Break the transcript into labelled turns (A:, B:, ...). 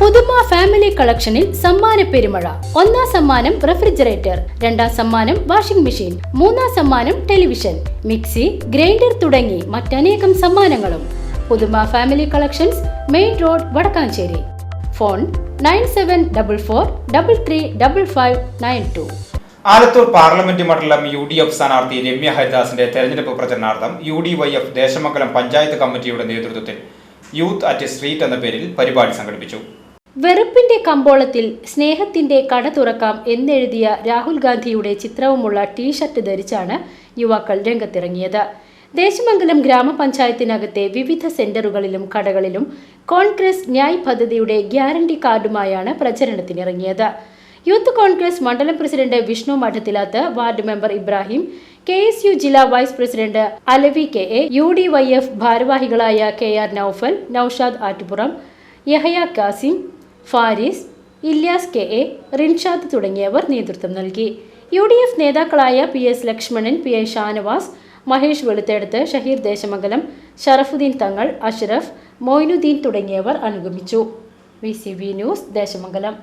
A: പുതുമ ഫാമിലി കളക്ഷനിൽ സമ്മാന പെരുമഴ. ഒന്നാം സമ്മാനം റെഫ്രിജറേറ്റർ രണ്ടാം സമ്മാനം വാഷിംഗ് മെഷീൻ മൂന്നാം സമ്മാനം ടെലിവിഷൻ മിക്സി ഗ്രൈൻഡർ തുടങ്ങി മറ്റനേകം സമ്മാനങ്ങളും. Puthuma family collections main road Vadakkancherry. Phone nine seven double four double three double five nine two.
B: Alathur parliament മണ്ഡലം യു ഡി എഫ് സ്ഥാനാർത്ഥി രമ്യ ഹരിദാസിന്റെ തെരഞ്ഞെടുപ്പ് പ്രചരണാർത്ഥം U D Y F Desamangalam panchayat കമ്മിറ്റിയുടെ നേതൃത്വത്തിൽ യൂത്ത് അറ്റ് സ്ട്രീറ്റ് എന്ന പേരിൽ പരിപാടി സംഘടിപ്പിച്ചു.
A: വെറുപ്പിന്റെ കമ്പോളത്തിൽ സ്നേഹത്തിന്റെ കട തുറക്കാം എന്നെഴുതിയ രാഹുൽ ഗാന്ധിയുടെ ചിത്രവുമുള്ള ടീഷർട്ട് ധരിച്ചാണ് യുവാക്കൾ രംഗത്തിറങ്ങിയത്. ദേശമംഗലം ഗ്രാമപഞ്ചായത്തിനകത്തെ വിവിധ സെന്ററുകളിലും കടകളിലും കോൺഗ്രസ് ന്യായ് പദ്ധതിയുടെ ഗ്യാരണ്ടി കാർഡുമായാണ് പ്രചരണത്തിനിറങ്ങിയത്. യൂത്ത് കോൺഗ്രസ് മണ്ഡലം president Vishnu Madathilath ward member Ibrahim K S U ജില്ലാ vice president Alavi K A U D Y F ഭാരവാഹികളായ K R Noufal Noushad Attupuram Yahya Kasim Faris Ilyas K A Rinshad തുടങ്ങിയവർ നേതൃത്വം നൽകി. U D F നേതാക്കളായ P S Lakshmanan P I Shanavas Mahesh Veluthedath Shaheer Desamangalam Sharafuddin Thangal Ashraf Moinuddin തുടങ്ങിയവർ അനുഗമിച്ചു. V C news Desamangalam.